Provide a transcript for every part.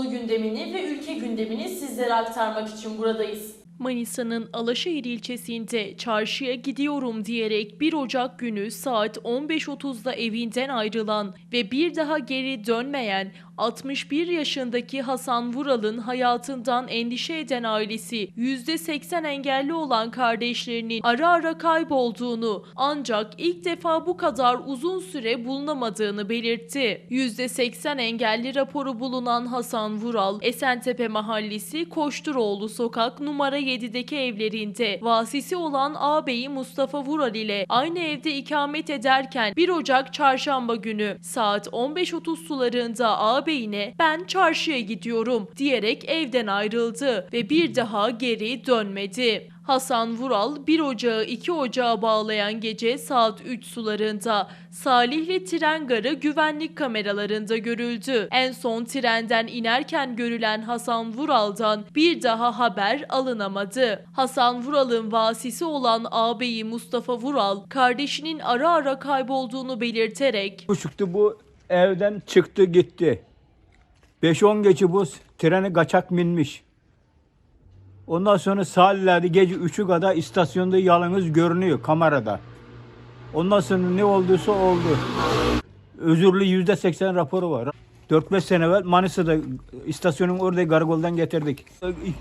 Anadolu gündemini ve ülke gündemini sizlere aktarmak için buradayız. Manisa'nın Alaşehir ilçesinde çarşıya gidiyorum diyerek 1 Ocak günü saat 15.30'da evinden ayrılan ve bir daha geri dönmeyen 61 yaşındaki Hasan Vural'ın hayatından endişe eden ailesi %80 engelli olan kardeşlerinin ara ara kaybolduğunu ancak ilk defa bu kadar uzun süre bulunamadığını belirtti. %80 engelli raporu bulunan Hasan Vural, Esentepe Mahallesi Koşturoğlu Sokak numara 7'deki evlerinde vasisi olan ağabeyi Mustafa Vural ile aynı evde ikamet ederken 1 Ocak çarşamba günü saat 15.30 sularında ağabeyine ben çarşıya gidiyorum diyerek evden ayrıldı ve bir daha geri dönmedi. Hasan Vural 1 Ocağı 2 Ocağı bağlayan gece saat 3 sularında Salihli tren garı güvenlik kameralarında görüldü. En son trenden inerken görülen Hasan Vural'dan bir daha haber alınamadı. Hasan Vural'ın vasisi olan ağabeyi Mustafa Vural kardeşinin ara ara kaybolduğunu belirterek buçuktu bu evden çıktı gitti. 5-10 geçi bu treni kaçak binmiş. Ondan sonra sahillerde gece 3'ü kadar istasyonda yalnız görünüyor kamerada. Ondan sonra ne olduysa oldu. Özürlü yüzde seksen raporu var. 4-5 sene evvel Manisa'da istasyonun orada karakoldan getirdik.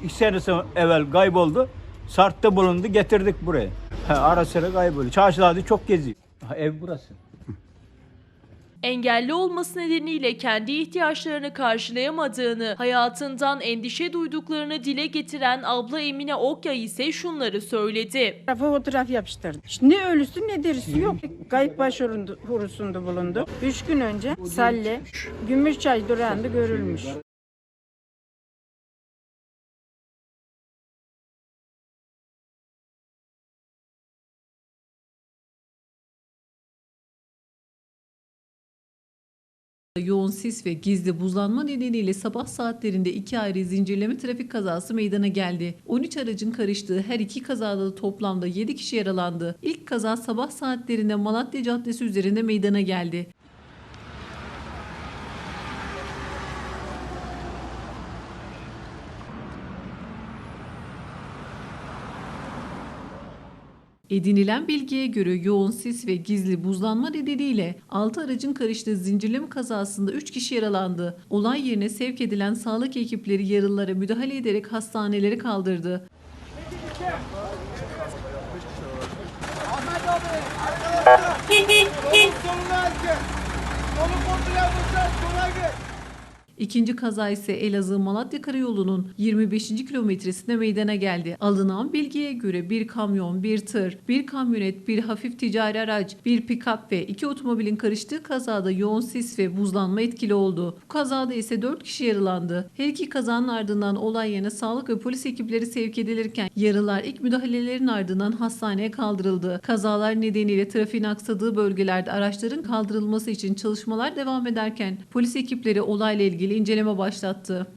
2 sene evvel kayboldu. Sart'ta bulundu getirdik buraya. Ha, ara sıra kayboldu. Çarşılarda çok geziyor. Ha, ev burası. Engelli olması nedeniyle kendi ihtiyaçlarını karşılayamadığını, hayatından endişe duyduklarını dile getiren abla Emine Okya ise şunları söyledi. Fotoğrafı fotoğraf yapıştırdı. İşte ne ölüsü ne derisi yok. Kayıp başvurusunda bulundu. Üç gün önce Salle Gümüşçay durağında görülmüş. Yoğun sis ve gizli buzlanma nedeniyle sabah saatlerinde iki ayrı zincirleme trafik kazası meydana geldi. 13 aracın karıştığı her iki kazada da toplamda 7 kişi yaralandı. İlk kaza sabah saatlerinde Malatya Caddesi üzerinde meydana geldi. Edinilen bilgiye göre yoğun sis ve gizli buzlanma nedeniyle 6 aracın karıştığı zincirleme kazasında 3 kişi yaralandı. Olay yerine sevk edilen sağlık ekipleri yaralılara müdahale ederek hastanelere kaldırdı. İkinci kaza ise Elazığ Malatya Karayolu'nun 25. kilometresinde meydana geldi. Alınan bilgiye göre bir kamyon, bir tır, bir kamyonet, bir hafif ticari araç, bir pikap ve iki otomobilin karıştığı kazada yoğun sis ve buzlanma etkili oldu. Bu kazada ise 4 kişi yaralandı. Her iki kazanın ardından olay yerine sağlık ve polis ekipleri sevk edilirken yaralılar ilk müdahalelerin ardından hastaneye kaldırıldı. Kazalar nedeniyle trafiğin aksadığı bölgelerde araçların kaldırılması için çalışmalar devam ederken polis ekipleri olayla ilgili inceleme başlattı.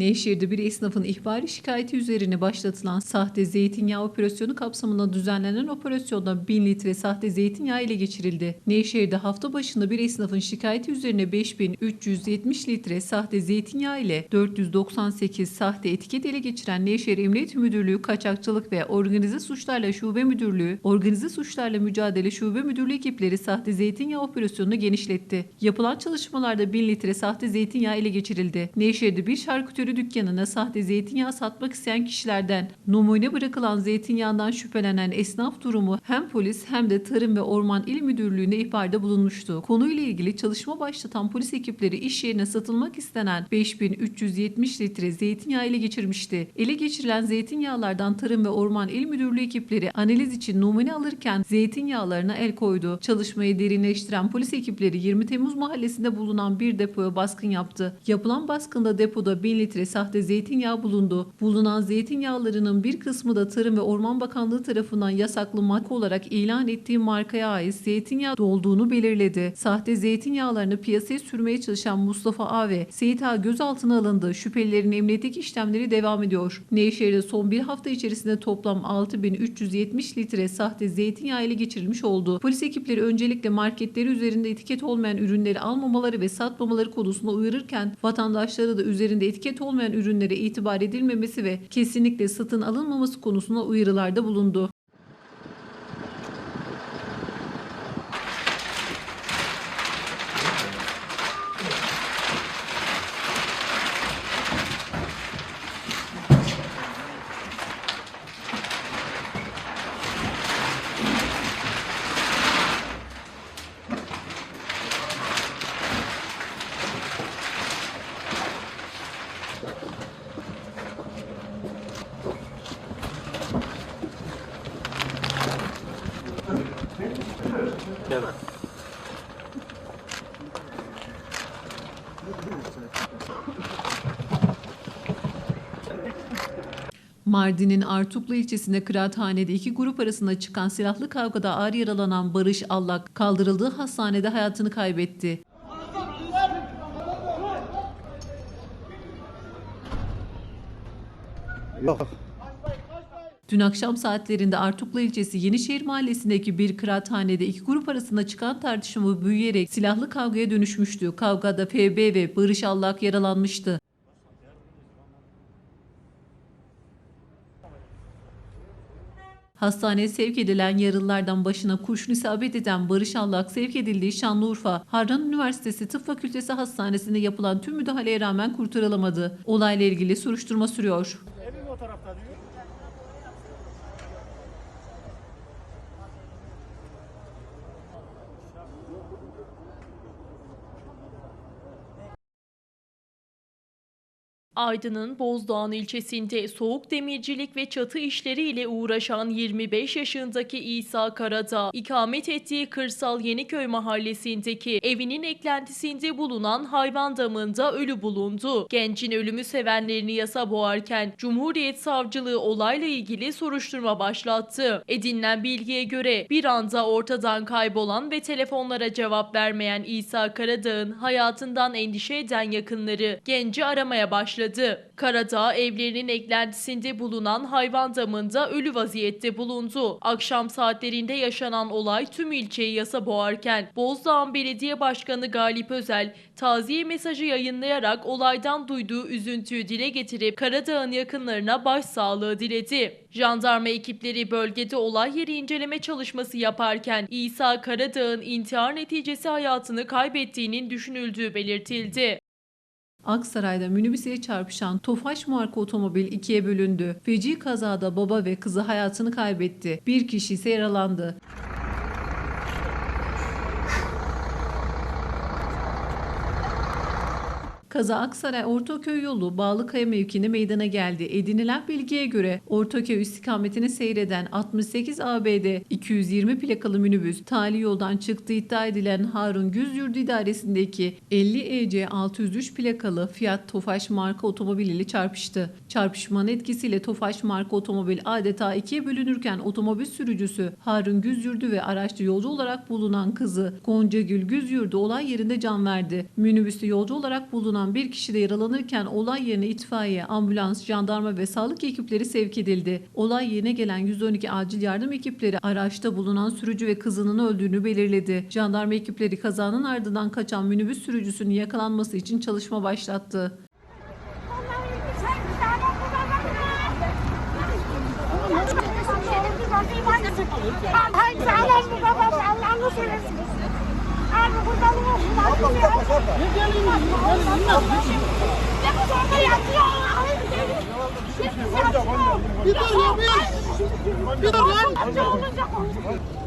Nevşehir'de bir esnafın ihbari şikayeti üzerine başlatılan sahte zeytinyağı operasyonu kapsamında düzenlenen operasyonda 1000 litre sahte zeytinyağı ele geçirildi. Nevşehir'de hafta başında bir esnafın şikayeti üzerine 5370 litre sahte zeytinyağı ile 498 sahte etiket ele geçiren Nevşehir Emniyet Müdürlüğü Kaçakçılık ve Organize Suçlarla Şube Müdürlüğü, Organize Suçlarla Mücadele Şube Müdürlüğü ekipleri sahte zeytinyağı operasyonunu genişletti. Yapılan çalışmalarda 1000 litre sahte zeytinyağı ele geçirildi. Nevşehir'de bir şarküteri dükkanına sahte zeytinyağı satmak isteyen kişilerden numune bırakılan zeytinyağından şüphelenen esnaf durumu hem polis hem de Tarım ve Orman İl Müdürlüğü'ne ihbarda bulunmuştu. Konuyla ilgili çalışma başlatan polis ekipleri iş yerine satılmak istenen 5370 litre zeytinyağı ele geçirmişti. Ele geçirilen zeytinyağlardan Tarım ve Orman İl Müdürlüğü ekipleri analiz için numune alırken zeytinyağlarına el koydu. Çalışmayı derinleştiren polis ekipleri 20 Temmuz mahallesinde bulunan bir depoya baskın yaptı. Yapılan baskında depoda 1000 litre litre sahte zeytinyağı bulundu. Bulunan zeytinyağlarının bir kısmı da Tarım ve Orman Bakanlığı tarafından yasaklı marka olarak ilan ettiği markaya ait zeytinyağı olduğunu belirledi. Sahte zeytinyağlarını piyasaya sürmeye çalışan Mustafa A ve Seyit A gözaltına alındı. Şüphelilerin emniyetteki işlemleri devam ediyor. Nevşehir'de son bir hafta içerisinde toplam 6370 litre sahte zeytinyağı ile geçirilmiş oldu. Polis ekipleri öncelikle marketleri üzerinde etiket olmayan ürünleri almamaları ve satmamaları konusunda uyarırken vatandaşlara da üzerinde etiket olmayan ürünlere itibar edilmemesi ve kesinlikle satın alınmaması konusunda uyarılarda bulundu. Mardin'in Artuklu ilçesinde kıraathanede iki grup arasında çıkan silahlı kavgada ağır yaralanan Barış Allak kaldırıldığı hastanede hayatını kaybetti. Yok. Dün akşam saatlerinde Artuklu ilçesi Yenişehir mahallesindeki bir kıraathanede iki grup arasında çıkan tartışma büyüyerek silahlı kavgaya dönüşmüştü. Kavgada FB ve Barış Allak yaralanmıştı. Hastaneye sevk edilen yaralılardan başına kurşun isabet eden Barış Allak sevk edildiği Şanlıurfa Harran Üniversitesi Tıp Fakültesi Hastanesi'nde yapılan tüm müdahaleye rağmen kurtarılamadı. Olayla ilgili soruşturma sürüyor. Aydın'ın Bozdoğan ilçesinde soğuk demircilik ve çatı işleriyle uğraşan 25 yaşındaki İsa Karadağ, ikamet ettiği kırsal Yeniköy mahallesindeki evinin eklentisinde bulunan hayvan damında ölü bulundu. Gencin ölümü sevenlerini yasa boğarken Cumhuriyet Savcılığı olayla ilgili soruşturma başlattı. Edinilen bilgiye göre bir anda ortadan kaybolan ve telefonlara cevap vermeyen İsa Karadağ'ın hayatından endişe eden yakınları genci aramaya başladı. Karadağ evlerinin eklentisinde bulunan hayvan damında ölü vaziyette bulundu. Akşam saatlerinde yaşanan olay tüm ilçeyi yasa boğarken Bozdağ Belediye Başkanı Galip Özel taziye mesajı yayınlayarak olaydan duyduğu üzüntüyü dile getirip Karadağ'ın yakınlarına başsağlığı diledi. Jandarma ekipleri bölgede olay yeri inceleme çalışması yaparken İsa Karadağ'ın intihar neticesi hayatını kaybettiğinin düşünüldüğü belirtildi. Aksaray'da minibüse çarpışan Tofaş marka otomobil ikiye bölündü. Feci kazada baba ve kızı hayatını kaybetti. Bir kişi ise yaralandı. Kaza Aksaray Ortaköy yolu Bağlıkaya mevkinde meydana geldi. Edinilen bilgiye göre Ortaköy istikametine seyreden 68 ABD 220 plakalı minibüs tali yoldan çıktığı iddia edilen Harun Güzyurdu idaresindeki 50 EC 603 plakalı Fiat Tofaş marka otomobil ile çarpıştı. Çarpışmanın etkisiyle Tofaş marka otomobil adeta ikiye bölünürken otomobil sürücüsü Harun Güzyurdu ve araçta yolcu olarak bulunan kızı Gonca Gül Güzyurdu olay yerinde can verdi. Minibüste yolcu olarak bulunan bir kişi de yaralanırken olay yerine itfaiye, ambulans, jandarma ve sağlık ekipleri sevk edildi. Olay yerine gelen 112 acil yardım ekipleri araçta bulunan sürücü ve kızının öldüğünü belirledi. Jandarma ekipleri kazanın ardından kaçan minibüs sürücüsünün yakalanması için çalışma başlattı. Allah'ını seversiniz. Abi kurbanım olsun. Bir dakika sorma. Ne gelin? Ne bu zorba yatıyor Allah'ını seversiniz. Bir dur ya bir. Dur lan. Amca olacak olacak.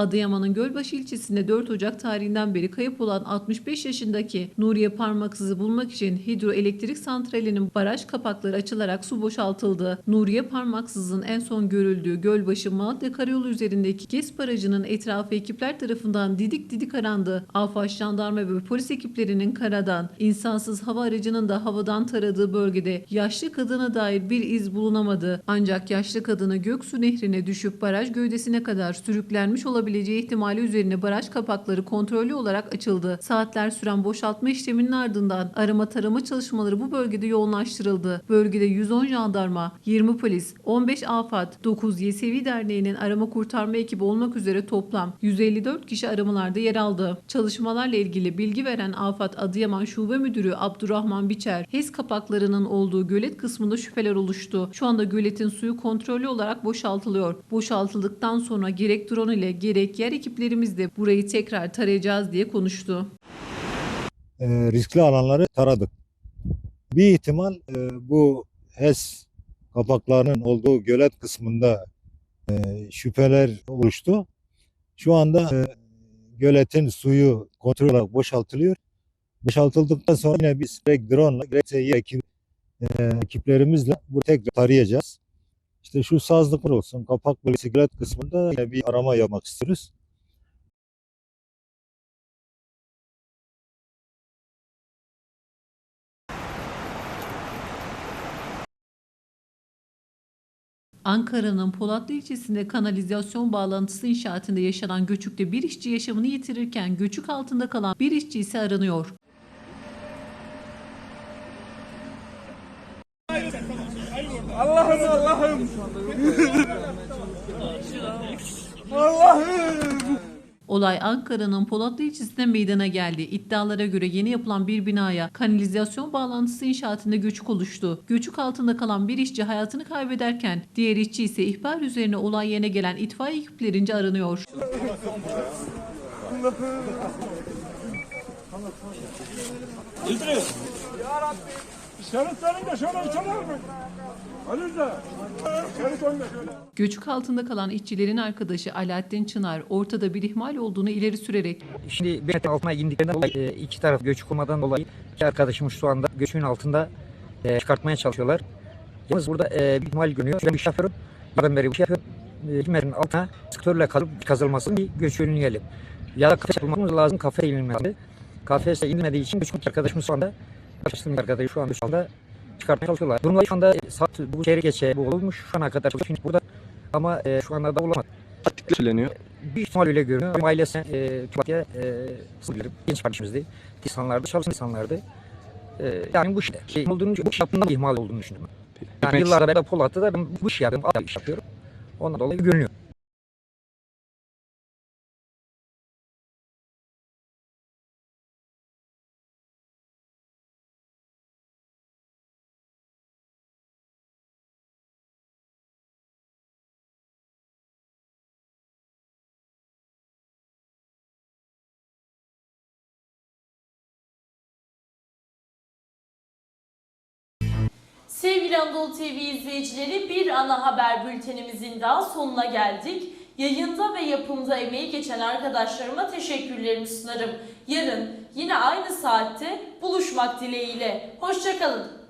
Adıyaman'ın Gölbaşı ilçesinde 4 Ocak tarihinden beri kayıp olan 65 yaşındaki Nuriye Parmaksız'ı bulmak için hidroelektrik santralinin baraj kapakları açılarak su boşaltıldı. Nuriye Parmaksız'ın en son görüldüğü Gölbaşı Malatya Karayolu üzerindeki GES barajının etrafı ekipler tarafından didik didik arandı. AFAD, jandarma ve polis ekiplerinin karadan, insansız hava aracının da havadan taradığı bölgede yaşlı kadına dair bir iz bulunamadı. Ancak yaşlı kadını Göksu Nehri'ne düşüp baraj gövdesine kadar sürüklenmiş olabileceği ihtimali üzerine baraj kapakları kontrollü olarak açıldı. Saatler süren boşaltma işleminin ardından arama tarama çalışmaları bu bölgede yoğunlaştırıldı. Bölgede 110 jandarma, 20 polis, 15 AFAD, 9 Yesevi Derneği'nin arama kurtarma ekibi olmak üzere toplam 154 kişi aramalarda yer aldı. Çalışmalarla ilgili bilgi veren AFAD Adıyaman Şube Müdürü Abdurrahman Biçer, HES kapaklarının olduğu gölet kısmında şüpheler oluştu. Şu anda göletin suyu kontrollü olarak boşaltılıyor. Boşaltıldıktan sonra gerek drone ile gerek yer ekiplerimizle burayı tekrar tarayacağız diye konuştu. e, riskli alanları taradık. Bir ihtimal e, bu HES kapaklarının olduğu gölet kısmında e, şüpheler oluştu. Şu anda e, göletin suyu kontrol olarak boşaltılıyor. Boşaltıldıktan sonra yine biz gerek drone ile gerekse yer ekip, e, ekiplerimizle bu tekrar tarayacağız. İşte şu sazlıklar olsun, kapak bölgesi gölet kısmında bir arama yapmak istiyoruz. Ankara'nın Polatlı ilçesinde kanalizasyon bağlantısı inşaatında yaşanan göçükte bir işçi yaşamını yitirirken göçük altında kalan bir işçi ise aranıyor. Allah'ım Allah'ım. Allah'ım. Olay Ankara'nın Polatlı ilçesinde meydana geldi. İddialara göre yeni yapılan bir binaya kanalizasyon bağlantısı inşaatında göçük oluştu. Göçük altında kalan bir işçi hayatını kaybederken diğer işçi ise ihbar üzerine olay yerine gelen itfaiye ekiplerince aranıyor. Şerit verin de şöyle içelim mi? Ali Usta. Şerit önde şöyle. Göçük altında kalan işçilerin arkadaşı Alaaddin Çınar ortada bir ihmal olduğunu ileri sürerek Şimdi bir altına indiklerinden dolayı e, iki taraf göç kurmadan dolayı iki arkadaşımız şu anda göçün altında e, çıkartmaya çalışıyorlar. Yalnız burada e, bir ihmal görünüyor. Ben bir şey yapıyorum. Yarın beri bir şey yapıyorum. E, altına sıktörle kalıp kazılmasın bir göç önleyelim. Ya da kafe yapılmamız lazım. Kafe inilmesi. Kafese inilmediği için göç arkadaşımız şu anda çalıştığım arkadaşı şu anda şu anda çıkartmaya çalışıyorlar. Durumlar şu anda e, saat bu çeyrek geçe bu olmuş. Şu ana kadar çalışıyor burada. Ama e, şu anda da olamadı. söyleniyor. Bir ihtimal öyle görünüyor. Benim ailesine e, Kübakya e, sınırlarım. Genç kardeşimizdi. İnsanlardı, çalışan insanlardı. E, yani bu işte şey olduğunu, bu iş yaptığında bir ihmal olduğunu düşündüm. Yani yıllarda ben Polat'ta da ben bu işi yapıyorum, adam iş yapıyorum. Ondan dolayı görünüyor. Sevgili Anadolu TV izleyicileri bir ana haber bültenimizin daha sonuna geldik. Yayında ve yapımda emeği geçen arkadaşlarıma teşekkürlerimi sunarım. Yarın yine aynı saatte buluşmak dileğiyle. Hoşçakalın.